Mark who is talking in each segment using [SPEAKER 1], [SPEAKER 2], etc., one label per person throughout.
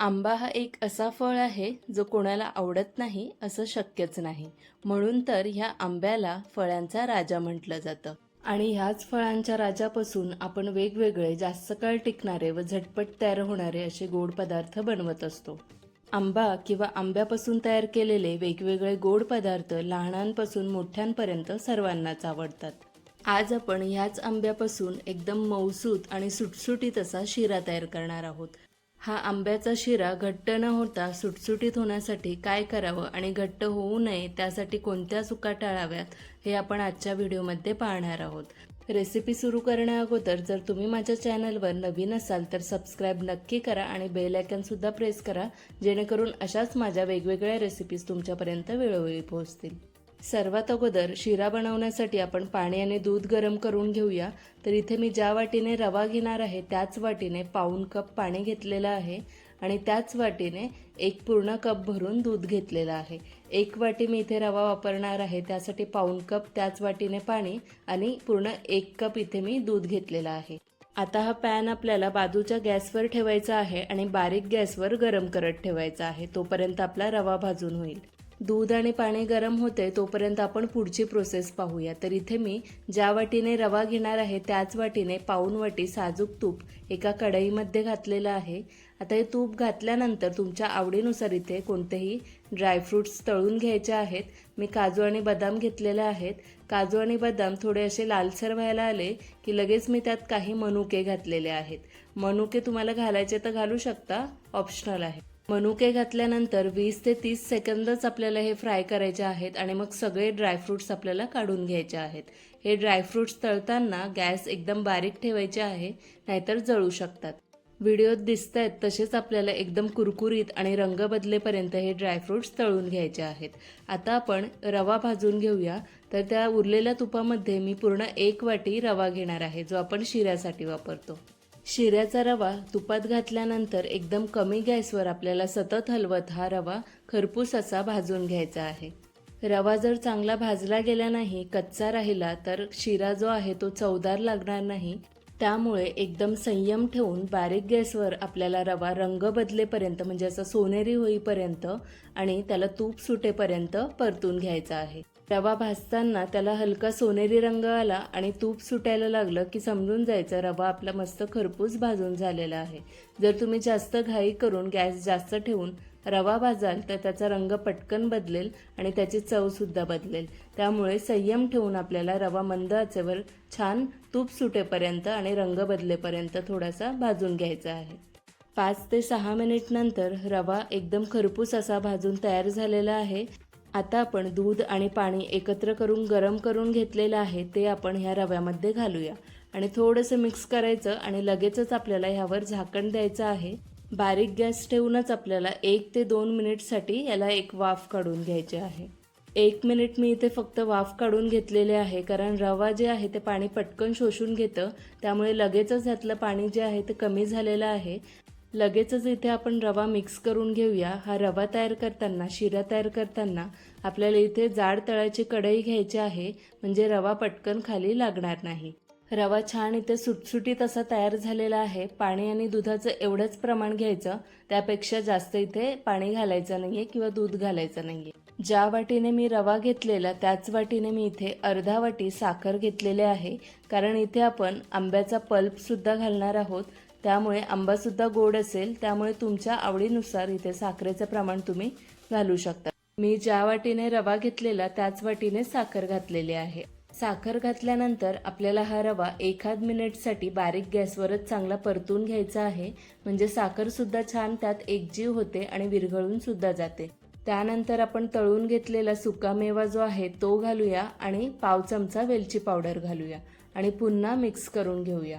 [SPEAKER 1] आंबा हा एक असा फळ आहे जो कोणाला आवडत नाही असं शक्यच नाही. म्हणून तर ह्या आंब्याला फळांचा राजा म्हटलं जातं. आणि ह्याच फळांच्या राजापासून आपण वेगवेगळे जास्त काळ टिकणारे व झटपट तयार होणारे असे गोड पदार्थ बनवत असतो. आंबा किंवा आंब्यापासून तयार केलेले वेगवेगळे गोड पदार्थ लहानांपासून मोठ्यांपर्यंत सर्वांनाच आवडतात. आज आपण ह्याच आंब्यापासून एकदम मऊसूत आणि सुटसुटीत असा शिरा तयार करणार आहोत. हा आंब्याचा शिरा घट्ट न होता सुटसुटीत होण्यासाठी काय करावं आणि घट्ट होऊ नये त्यासाठी कोणत्या चुका टाळाव्यात हे आपण आजच्या व्हिडिओमध्ये पाहणार आहोत. रेसिपी सुरू करण्या अगोदर जर तुम्ही माझ्या चॅनलवर नवीन असाल तर सबस्क्राईब नक्की करा आणि बेलायकनसुद्धा प्रेस करा जेणेकरून अशाच माझ्या वेगवेगळ्या रेसिपीज तुमच्यापर्यंत वेळोवेळी पोहोचतील. सर्वात अगोदर शिरा बनवण्यासाठी आपण पाणी आणि दूध गरम करून घेऊया. तर इथे मी ज्या वाटीने रवा घेणार आहे त्याच वाटीने पाऊण कप पाणी घेतलेलं आहे आणि त्याच वाटीने एक पूर्ण कप भरून दूध घेतलेलं आहे. एक वाटी मी इथे रवा वापरणार आहे त्यासाठी पाऊण कप त्याच वाटीने पाणी आणि पूर्ण एक कप इथे मी दूध घेतलेलं आहे. आता हा पॅन आपल्याला बाजूच्या गॅसवर ठेवायचा आहे आणि बारीक गॅसवर गरम करत ठेवायचा आहे तोपर्यंत आपला रवा भाजून होईल. दूध आणि पाणी गरम होते तोपर्यंत आपण पुढची प्रोसेस पाहूया. तर इथे मी ज्या वाटीने रवा घेणार आहे त्याच वाटीने पाऊन वाटी साजूक तूप एका कढईमध्ये घातलेलं आहे. आता हे तूप घातल्यानंतर तुमच्या आवडीनुसार इथे कोणतेही ड्रायफ्रूट्स तळून घ्यायचे आहेत. मी काजू आणि बदाम घेतलेले आहेत. काजू आणि बदाम थोडे असे लालसर व्हायला आले की लगेच मी त्यात काही मनुके घातलेले आहेत. मनुके तुम्हाला घालायचे तर घालू शकता ऑप्शनल आहे. मनुके घातल्यानंतर वीस ते तीस सेकंदच आपल्याला हे फ्राय करायचे आहेत आणि मग सगळे ड्रायफ्रुट्स आपल्याला काढून घ्यायचे आहेत. हे ड्रायफ्रुट्स तळताना गॅस एकदम बारीक ठेवायचे आहे नाहीतर जळू शकतात. व्हिडिओत दिसत आहेत तसेच आपल्याला एकदम कुरकुरीत आणि रंग बदलेपर्यंत हे ड्रायफ्रुट्स तळून घ्यायचे आहेत. आता आपण रवा भाजून घेऊया. तर त्या उरलेल्या तुपामध्ये मी पूर्ण एक वाटी रवा घेणार आहे जो आपण शिऱ्यासाठी वापरतो. शिऱ्याचा रवा तुपात घातल्यानंतर एकदम कमी गॅसवर आपल्याला सतत हलवत हा रवा खरपूस असा भाजून घ्यायचा आहे. रवा जर चांगला भाजला गेला नाही कच्चा राहिला तर शिरा जो आहे तो चवदार लागणार नाही. त्यामुळे एकदम संयम ठेवून बारीक गॅसवर आपल्याला रवा रंग बदलेपर्यंत म्हणजे असं सोनेरी होईपर्यंत आणि त्याला तूप सुटेपर्यंत परतून घ्यायचा आहे. रवा भाजताना त्याला हलका सोनेरी रंग आला आणि तूप सुटायला लागलं की समजून जायचं रवा आपला मस्त खरपूस भाजून झालेला आहे. जर तुम्ही जास्त घाई करून गॅस जास्त ठेवून रवा भाजाल तर त्याचा रंग पटकन बदलेल आणि त्याची चवसुद्धा बदलेल. त्यामुळे संयम ठेवून आपल्याला रवा मंद आचेवर छान तूप सुटेपर्यंत आणि रंग बदलेपर्यंत थोडासा भाजून घ्यायचा आहे. पाच ते सहा मिनिटनंतर रवा एकदम खरपूस असा भाजून तयार झालेला आहे. आता आपण दूध आणि पाणी एकत्र करून गरम करून घेतलेलं आहे ते आपण ह्या रव्यामध्ये घालूया. आणि थोडंसं मिक्स करायचं आणि लगेचच आपल्याला ह्यावर झाकण द्यायचं आहे. बारीक गॅस ठेवूनच आपल्याला एक ते दोन मिनिटसाठी याला एक वाफ काढून घ्यायची आहे. एक मिनिट मी इथे फक्त वाफ काढून घेतलेले आहे कारण रवा जे आहे ते पाणी पटकन शोषून घेतं. त्यामुळे लगेचच ह्यातलं पाणी जे आहे ते कमी झालेलं आहे. लगेचच इथे आपण रवा मिक्स करून घेऊया. हा रवा तयार करताना शिरा तयार करताना आपल्याला इथे जाड तळाची कढई घ्यायची आहे. म्हणजे रवा पटकन खाली लागणार नाही. रवा छान इथे सुटसुटीत असा तयार झालेला आहे. पाणी आणि दुधाचं एवढंच प्रमाण घ्यायचं. त्यापेक्षा जास्त इथे पाणी घालायचं नाहीये किंवा दूध घालायचं नाहीये. ज्या वाटीने मी रवा घेतलेला त्याच वाटीने मी इथे अर्धा वाटी साखर घेतलेले आहे. कारण इथे आपण आंब्याचा पल्प सुद्धा घालणार आहोत. त्यामुळे आंबासुद्धा गोड असेल त्यामुळे तुमच्या आवडीनुसार इथे साखरेचं प्रमाण तुम्ही घालू शकता. मी ज्या वाटीने रवा घेतलेला त्याच वाटीने साखर घातलेली आहे. साखर घातल्यानंतर आपल्याला हा रवा एखाद मिनिटसाठी बारीक गॅसवरच चांगला परतून घ्यायचा आहे. म्हणजे साखर सुद्धा छान त्यात एकजीव होते आणि विरघळून सुद्धा जाते. त्यानंतर आपण तळून घेतलेला सुकामेवा जो आहे तो घालूया आणि पाव चमचा वेलची पावडर घालूया आणि पुन्हा मिक्स करून घेऊया.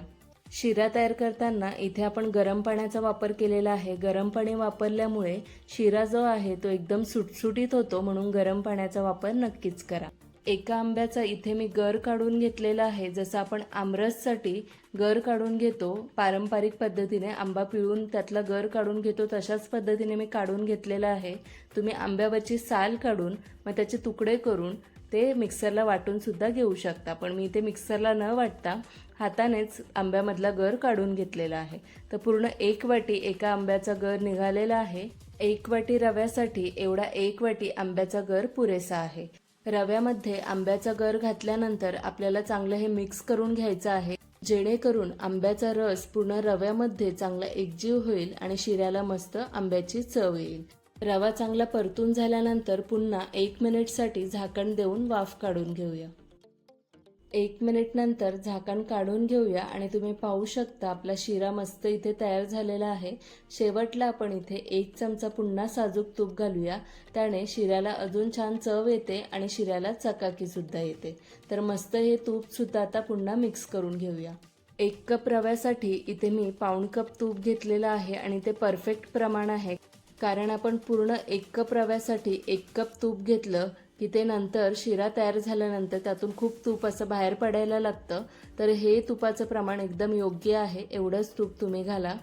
[SPEAKER 1] शिरा तयार करताना इथे आपण गरम पाण्याचा वापर केलेला आहे. गरम पाणी वापरल्यामुळे शिरा जो आहे तो एकदम सुटसुटीत होतो म्हणून गरम पाण्याचा वापर नक्कीच करा. एका आंब्याचा इथे मी गर काढून घेतलेला आहे. जसं आपण आमरससाठी गर काढून घेतो पारंपरिक पद्धतीने आंबा पिळून त्यातला गर काढून घेतो तशाच पद्धतीने मी काढून घेतलेला आहे. तुम्ही आंब्यावरची साल काढून मग त्याचे तुकडे करून ते मिक्सरला वाटूनसुद्धा घेऊ शकता. पण मी ते मिक्सरला न वाटता हातानेच आंब्यामधला गर काढून घेतलेला आहे. तर पूर्ण एक वाटी एका आंब्याचा गर निघालेला आहे. एक वाटी रव्यासाठी एवढा एक वाटी आंब्याचा गर पुरेसा आहे. रव्यामध्ये आंब्याचा गर घातल्यानंतर आपल्याला चांगलं हे मिक्स करून घ्यायचं आहे. जेणेकरून आंब्याचा रस पूर्ण रव्यामध्ये चांगला एकजीव होईल आणि शिऱ्याला मस्त आंब्याची चव येईल. रवा चांगला परतून झाल्यानंतर पुन्हा एक मिनिटसाठी झाकण देऊन वाफ काढून घेऊया. एक मिनिट नंतर झाकण काढून घेऊया आणि तुम्ही पाहू शकता आपला शिरा मस्त इथे तयार झालेला आहे. शेवटला आपण इथे एक चमचा पुन्हा साजूक तूप घालूया. त्याने शिऱ्याला अजून छान चव येते आणि शिऱ्याला चकाकीसुद्धा येते. तर मस्त हे तूप सुद्धा आता पुन्हा मिक्स करून घेऊया. एक कप रव्यासाठी इथे मी पाऊण कप तूप घेतलेलं आहे आणि ते परफेक्ट प्रमाण आहे. कारण आपण पूर्ण एक कप रव्यासाठी एक कप तूप घेतलं की ते नंतर शिरा तयार झाल्यानंतर त्यातून खूप तूप असं बाहेर पडायला लागतं. तर हे तुपाचं प्रमाण एकदम योग्य आहे. एवढंच तूप तुम्ही घाला.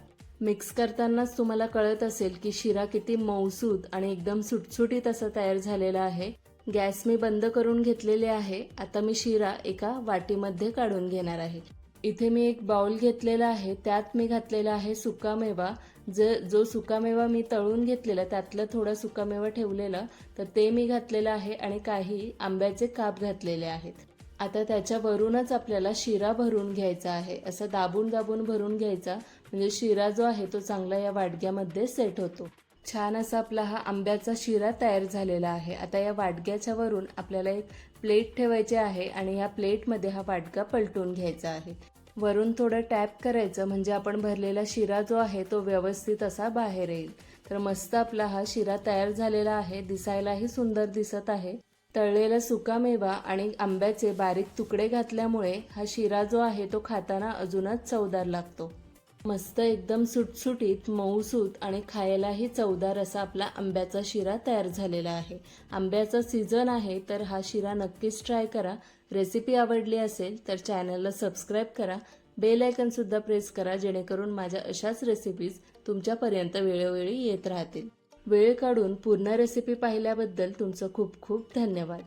[SPEAKER 1] मिक्स करतानाच तुम्हाला कळत असेल की शिरा किती मऊसूद आणि एकदम सुटसुटीत असं तयार झालेला आहे. गॅस मी बंद करून घेतलेले आहे. आता मी शिरा एका वाटीमध्ये काढून घेणार आहे. इथे मी एक बाउल घेतलेला आहे त्यात मी घातलेला आहे सुकामेवा. ज जो सुकामेवा मी तळून घेतलेला त्यातलं थोडं सुकामेवा ठेवलेला तर ते मी घातलेलं आहे आणि काही आंब्याचे काप घातलेले आहेत. आता त्याच्यावरूनच आपल्याला शिरा भरून घ्यायचा आहे. असं दाबून दाबून भरून घ्यायचा. म्हणजे शिरा जो आहे तो चांगला या वाडग्यामध्ये सेट होतो. छान असा आपला हा आंब्याचा शिरा तयार झालेला आहे. आता या वाडग्याच्या वरून आपल्याला एक प्लेट ठेवायची आहे आणि ह्या प्लेटमध्ये हा वाटका पलटून घ्यायचा आहे. वरून थोडं टॅप करायचं म्हणजे आपण भरलेला शिरा जो आहे तो व्यवस्थित असा बाहेर येईल. तर मस्त आपला हा शिरा तयार झालेला आहे दिसायलाही सुंदर दिसत आहे. तळलेला सुकामेवा आणि आंब्याचे बारीक तुकडे घातल्यामुळे हा शिरा जो आहे तो खाताना अजूनच चवदार लागतो. मस्त एकदम सुटसुटीत मऊसूत आणि खायलाही चवदार असा आपला आंब्याचा शिरा तयार झालेला आहे. आंब्याचा सीझन आहे तर हा शिरा नक्कीच ट्राय करा. रेसिपी आवडली असेल तर चॅनलला सबस्क्राईब करा. बेल आयकनसुद्धा प्रेस करा जेणेकरून माझ्या अशाच रेसिपीज तुमच्यापर्यंत वेळोवेळी येत राहतील. वेळ काढून पूर्ण रेसिपी पाहिल्याबद्दल तुमचं खूप खूप धन्यवाद.